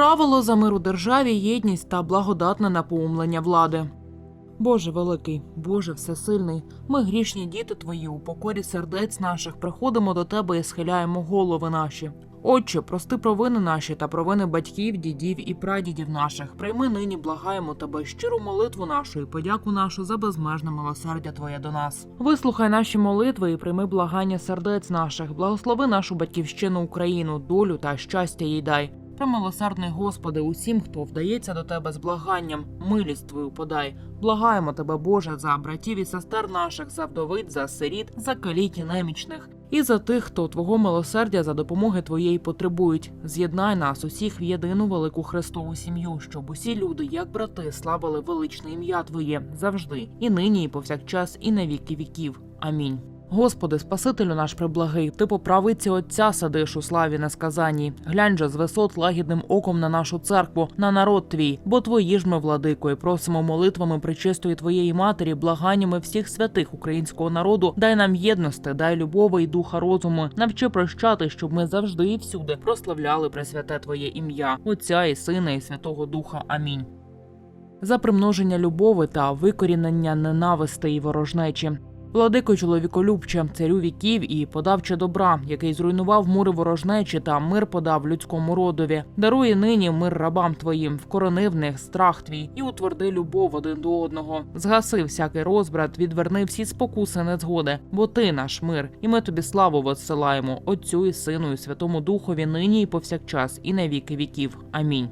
Правило за мир у державі, єдність та благодатне наповнення влади. Боже великий, Боже всесильний, ми грішні діти твої у покорі сердець наших приходимо до тебе і схиляємо голови наші. Отче, прости провини наші та провини батьків, дідів і прадідів наших. Прийми нині, благаємо тебе щиру молитву нашу і подяку нашу за безмежне милосердя Твоє до нас. Вислухай наші молитви і прийми благання сердець наших. Благослови нашу батьківщину Україну, долю та щастя їй дай. Примилосердний Господи, усім, хто вдається до тебе з благанням, милість твою подай. Благаємо тебе, Боже, за братів і сестер наших, за вдовиць, за сиріт, за каліт і немічних. І за тих, хто твого милосердя за допомоги твоєї потребують. З'єднай нас усіх в єдину велику Христову сім'ю, щоб усі люди, як брати, славили величне ім'я Твоє завжди, і нині, і повсякчас, і на віки віків. Амінь. Господи, Спасителю наш преблагий, ти по правиці Отця сидиш у славі несказаній. Глянь же з висот лагідним оком на нашу церкву, на народ твій, бо твої ж ми, владико, і просимо молитвами причистої твоєї матері, благаннями всіх святих українського народу. Дай нам єдності, дай любові і духа розуму. Навчи прощати, щоб ми завжди і всюди прославляли пресвяте Твоє ім'я, Отця і Сина, і Святого Духа. Амінь. За примноження любови та викорінення ненависти і ворожнечі. Владико чоловіколюбче, царю віків і подавче добра, який зруйнував мури ворожнечі та мир подав людському родові. Дарує нині мир рабам твоїм, вкорони в них страх твій і утверди любов один до одного. Згаси всякий розбрат, відверни всі спокуси незгоди, бо ти наш мир, і ми тобі славу воссилаємо, Отцю і Сину, і Святому Духові нині і повсякчас, і на віки віків. Амінь.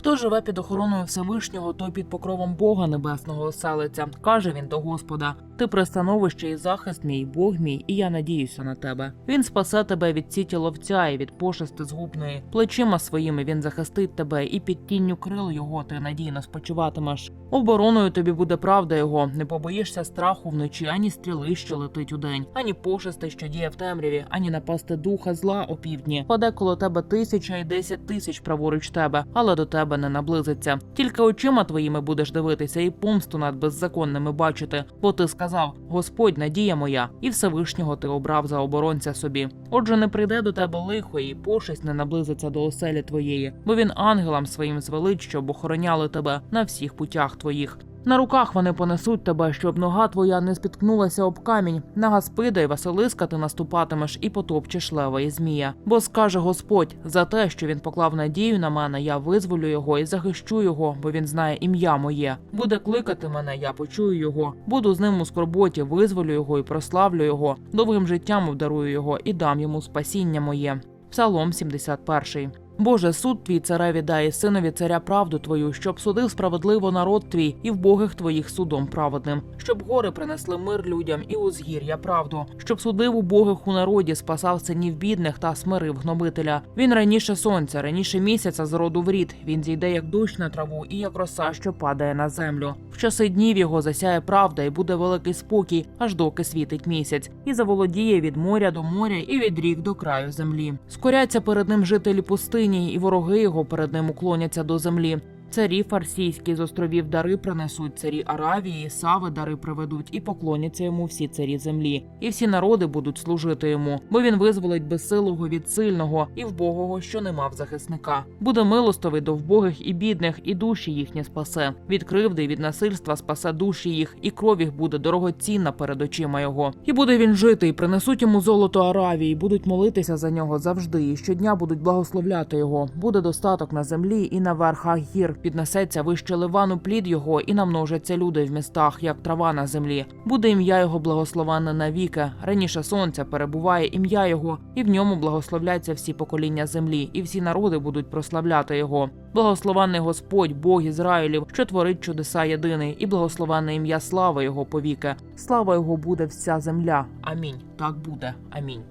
Хто живе під охороною Всевишнього, той під покровом Бога Небесного оселиться, каже він до Господа: Ти пристановище і захист мій, Бог мій, і я надіюся на тебе. Він спасе тебе від ціті ловця і від пошести згубної. Плечима своїми він захистить тебе, і під тінню крил його ти надійно спочиватимеш. Обороною тобі буде правда його. Не побоїшся страху вночі, ані стріли, що летить удень, ані пошести, що діє в темряві, ані напасти духа зла опівдні. Паде коло тебе тисяча і десять тисяч праворуч тебе, але до тебе не наблизиться. Тільки очима твоїми будеш дивитися і помсту над беззаконними бачити. Бо ти сказав: Господь, надія моя, і Всевишнього ти обрав за оборонця собі. Отже, не прийде до тебе лихо, і пошесть не наблизиться до оселі твоєї, бо він ангелам своїм звелить, щоб охороняли тебе на всіх путях твоїх. На руках вони понесуть тебе, щоб нога твоя не спіткнулася об камінь. На Гаспида й Василиска ти наступатимеш і потопчеш лева і змія. Бо скаже Господь за те, що він поклав надію на мене, я визволю його і захищу його, бо він знає ім'я моє. Буде кликати мене, я почую його. Буду з ним у скорботі, визволю його і прославлю його. Довгим життям обдарую його і дам йому спасіння моє. Псалом 71. Боже, суд твій цареві дай синові царя правду твою, щоб судив справедливо народ твій і вбогих твоїх судом праведним, щоб гори принесли мир людям і узгір'я правду, щоб судив убогих у народі, спасав синів бідних та смирив гнобителя. Він раніше сонця, раніше місяця з роду рід. Він зійде як дощ на траву і як роса, що падає на землю. В часи днів його засяє правда, і буде великий спокій, аж доки світить місяць, і заволодіє від моря до моря і від рік до краю землі. Скоряться перед ним жителі пустині, і вороги його перед ним уклоняться до землі. Царі фарсійські з островів дари принесуть, царі Аравії, Сави дари приведуть, і поклоняться йому всі царі землі, і всі народи будуть служити йому, бо він визволить безсилого від сильного і вбогого, що не мав захисника. Буде милостивий до вбогих і бідних, і душі їхні спасе. Від кривди від насильства спасе душі їх, і кров їх буде дорогоцінна перед очима його. І буде він жити, і принесуть йому золото Аравії, і будуть молитися за нього завжди. І щодня будуть благословляти його. Буде достаток на землі і на верхах гір. Піднесеться вище ливану плід його, і намножаться люди в містах, як трава на землі. Буде ім'я його благословенне навіки. Раніше сонця перебуває ім'я його, і в ньому благословляться всі покоління землі, і всі народи будуть прославляти його. Благословенний Господь, Бог Ізраїлів, що творить чудеса єдиний, і благословенне ім'я слава його повіки. Слава його буде вся земля. Амінь. Так буде. Амінь.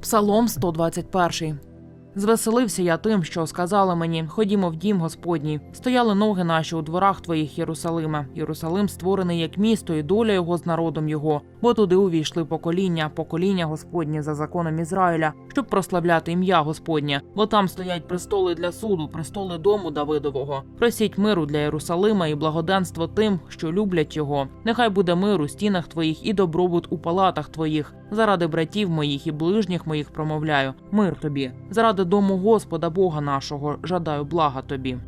Псалом 121. Звеселився я тим, що сказали мені: ходімо в дім Господній. Стояли ноги наші у дворах твоїх Єрусалима. Єрусалим створений як місто, і доля його з народом його. Бо туди увійшли покоління, покоління Господнє за законом Ізраїля, щоб прославляти ім'я Господнє. Бо там стоять престоли для суду, престоли дому Давидового. Просіть миру для Єрусалима і благоденство тим, що люблять його. Нехай буде мир у стінах твоїх і добробут у палатах твоїх. Заради братів моїх і ближніх моїх промовляю. Мир тобі. Заради заради дому Господа Бога нашого жадаю блага тобі.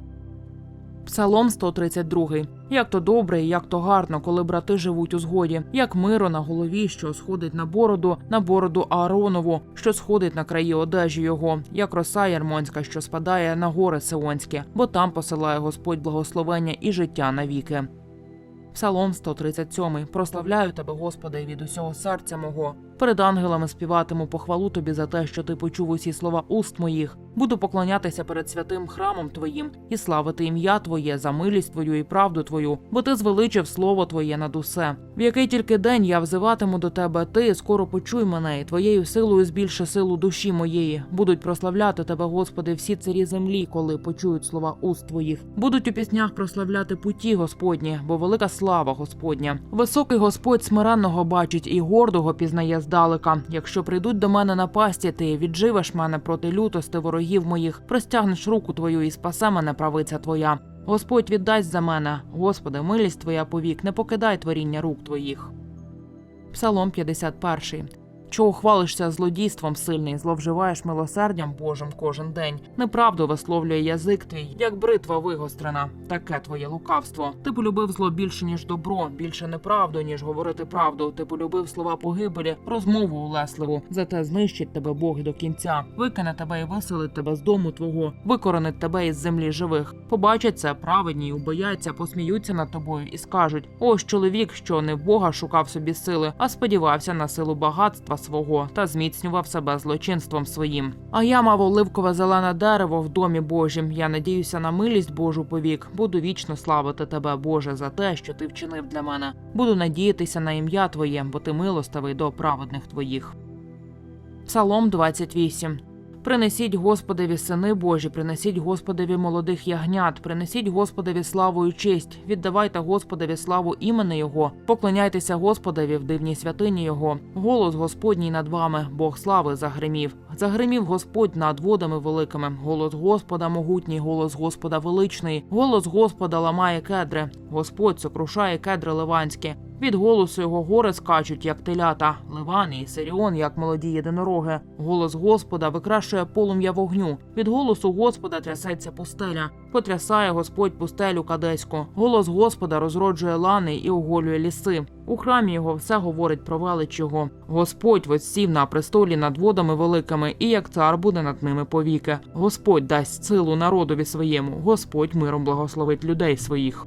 Псалом 132. Як то добре і як то гарно, коли брати живуть у згоді, як миро на голові, що сходить на бороду, на бороду Ааронову, що сходить на краї одежі його, як роса ярмонська, що спадає на гори Сионські, бо там посилає Господь благословення і життя навіки. Псалом 137. Прославляю тебе, Господи, від усього серця мого. Перед ангелами співатиму похвалу тобі за те, що ти почув усі слова уст моїх. Буду поклонятися перед святим храмом твоїм і славити ім'я Твоє за милість Твою і правду Твою, бо ти звеличив слово Твоє над усе. В який тільки день я взиватиму до тебе, ти скоро почуй мене, і твоєю силою збільши силу душі моєї. Будуть прославляти тебе, Господи, всі царі землі, коли почують слова уст твоїх. Будуть у піснях прославляти путі Господні, бо велика слава Господня. Високий Господь смиренного бачить і гордого пізнає здалека. Якщо прийдуть до мене на пасті, ти відживеш мене проти лютости ворогів моїх, простягнеш руку твою і спасе мене правиця твоя. Господь віддасть за мене, Господи, милість твоя повік, не покидай творіння рук твоїх. Псалом 51. Чого хвалишся злодійством сильний, зловживаєш милосердям Божим кожен день. Неправду висловлює язик твій, як бритва вигострена. Таке твоє лукавство. Ти полюбив зло більше ніж добро, більше неправду, ніж говорити правду. Ти полюбив слова погибелі, розмову улесливу. Зате знищить тебе Бог до кінця, викине тебе і виселить тебе з дому твого, викоронить тебе із землі живих. Побачать це праведні, убояться, посміються над тобою і скажуть: ось чоловік, що не в Бога шукав собі сили, а сподівався на силу багатства свого та зміцнював себе злочинством своїм. А я мав оливкове зелене дерево в домі Божім. Я надіюся на милість Божу повік. Буду вічно славити тебе, Боже, за те, що ти вчинив для мене. Буду надіятися на ім'я Твоє, бо ти милостивий до праведних твоїх. Псалом 28. Принесіть Господеві сини Божі, принесіть Господеві молодих ягнят, принесіть Господеві славу і честь, віддавайте Господеві славу імени Його, поклоняйтеся Господеві в дивній святині Його. Голос Господній над вами, Бог слави загримів. Загримів Господь над водами великими. Голос Господа могутній, голос Господа величний, голос Господа ламає кедри. Господь сокрушає кедри ливанські. Від голосу його гори скачуть, як телята, Ливан і Сиріон, як молоді єдинороги. Голос Господа викращує полум'я вогню. Від голосу Господа трясеться пустеля. Потрясає Господь пустелю кадеську. Голос Господа розроджує лани і оголює ліси. У храмі його все говорить про велич його. Господь воссів на престолі над водами великими, і як цар буде над ними повіки. Господь дасть силу народові своєму. Господь миром благословить людей своїх.